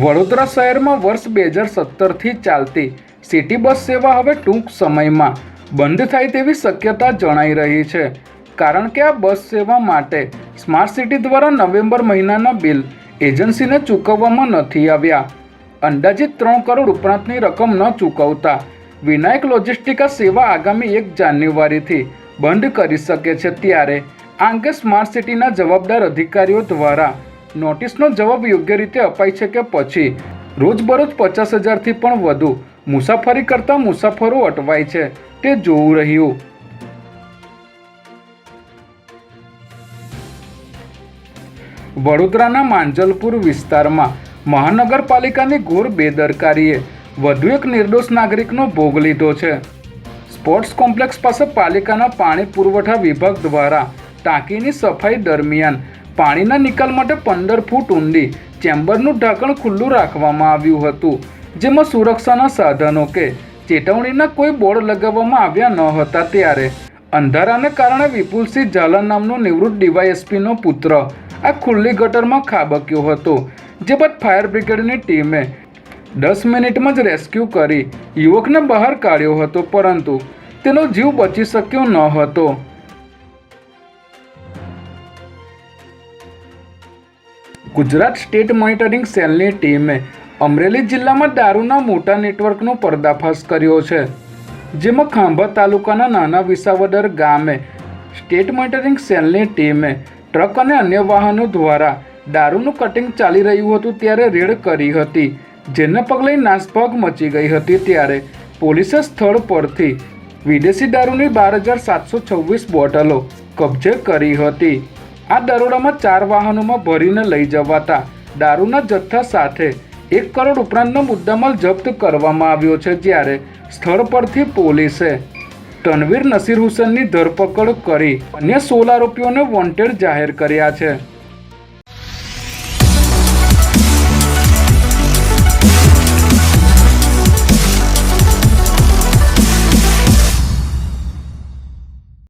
વડોદરા શહેરમાં વર્ષ બે હજાર સત્તરથી ચાલતી સિટી બસ સેવા હવે ટૂંક સમયમાં બંધ થાય તેવી શક્યતા જણાઈ રહી છે. કારણ કે આ બસ સેવા માટે સ્માર્ટ સિટી દ્વારા નવેમ્બર મહિનાના બિલ એજન્સીને ચૂકવવામાં નથી આવ્યા. અંદાજિત ત્રણ કરોડ ઉપરાંતની રકમ ન ચૂકવતા વિનાયક લોજિસ્ટિકા સેવા આગામી એક જાન્યુઆરીથી બંધ કરી શકે છે ત્યારે. આ અંગે સ્માર્ટ સિટીના જવાબદાર અધિકારીઓ દ્વારા નોટિસનો જવાબ યોગ્ય રીતે અપાય છે કે પછી? રોજબરોજ પચાસ હજારથી પણ વધુ. મુસાફરી કરતા મુસાફરો અટવાય છે. તે જોવું રહ્યું. વડોદરાના માંજલપુર વિસ્તારમાં મહાનગરપાલિકાની ઘોર બેદરકારીએ વધુ એક નિર્દોષ નાગરિકનો ભોગ લીધો છે. સ્પોર્ટ્સ કોમ્પ્લેક્સ પાસે પાલિકાના પાણી પુરવઠા વિભાગ દ્વારા ટાંકીની સફાઈ દરમિયાન પાણીના નિકાલ માટે પંદર ફૂટ ઊંડી ચેમ્બરનું ઢાંકણ ખુલ્લું રાખવામાં આવ્યું હતું, જેમાં સુરક્ષાના સાધનો કે ચેતવણીના કોઈ બોર્ડ લગાવવામાં આવ્યા ન હતા ત્યારે. અંધારાને કારણે વિપુલસિંહ ઝાલા નામનો નિવૃત્ત ડીવાયએસપીનો પુત્ર આ ખુલ્લી ગટરમાં ખાબક્યો હતો, જે બાદ ફાયર બ્રિગેડની ટીમે દસ મિનિટમાં જ રેસ્ક્યુ કરી યુવકને બહાર કાઢ્યો હતો, પરંતુ તેનો જીવ બચી શક્યો ન હતો. ગુજરાત સ્ટેટ મોનિટરિંગ સેલની ટીમે અમરેલી જિલ્લામાં દારૂના મોટા નેટવર્કનો પર્દાફાશ કર્યો છે, જેમાં ખાંભા તાલુકાના નાના વિસાવદર ગામે સ્ટેટ મોનિટરિંગ સેલની ટીમે ટ્રક અને અન્ય વાહનો દ્વારા દારૂનું કટિંગ ચાલી રહ્યું હતું ત્યારે રેડ કરી હતી, જેને પગલે નાસભાગ મચી ગઈ હતી ત્યારે પોલીસે સ્થળ પરથી વિદેશી દારૂની બાર હજાર સાતસો છવ્વીસ બોટલો કબજે કરી હતી. આ દરોડામાં ચાર વાહનોમાં ભરીને લઈ જવાતા દારૂના જથ્થા સાથે એક કરોડ ઉપરાંતનો મુદ્દામાલ જપ્ત કરવામાં આવ્યો છે જ્યારે સ્થળ પરથી પોલીસે તનવીર નસીર હુસેનની ધરપકડ કરી અન્ય સોળ આરોપીઓને વોન્ટેડ જાહેર કર્યા છે.